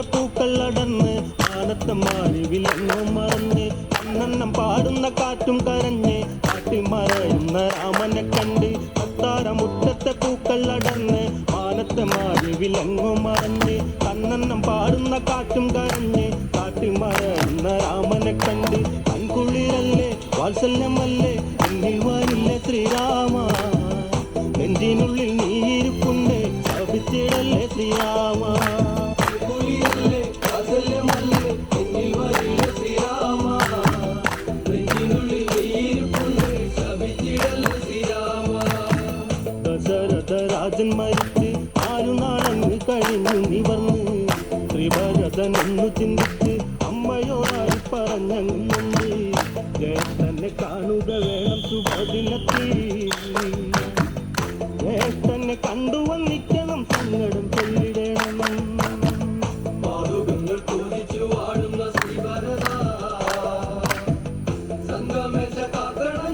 ആകാശപ്പൂക്കൾ അടർന്ന് ആനത്തം മാറിവിലെന്നോ മറന്ന് അന്നെണ്ണം പാടുന്ന കാറ്റും കരഞ്ഞ് കാട്ടിമറയുന്ന രാമനെ കണ്ട് അത്താര മുറ്റത്തെ പൂക്കൾ അടർന്ന് ആനത്തെ മാറിവിലെങ്ങോ മറഞ്ഞ് കണ്ണെണ്ണം പാടുന്ന കാറ്റും കരഞ്ഞ് കാട്ടിമറയുന്ന രാമനെ കണ്ട് കൺകുളിരല്ലേ വാത്സല്യമല്ലേ എന്നിൽ വരില്ല ശ്രീരാമ? നെഞ്ചിനുള്ളിൽ നീയിരിപ്പുണ്ട് ശോഭിച്ചിടല്ലേ ശ്രീരാമ? രാജൻ മരിച്ച് ആരു നാളങ്ങ് കഴിഞ്ഞു നിവർന്ന് ത്രിഭരതൻ എന്നു ചിന്തിച്ച് അമ്മയോടായി പറഞ്ഞങ്ങുണ്ട് ജ്യേഷ്ഠനെ കാണുക വേണം സുഭദിനത്തിൽ ജ്യേഷ്ഠനെ കണ്ടു വന്നിക്കണം സങ്കടം ചൊല്ലിടണം. സംഗമേശ കാക്കണം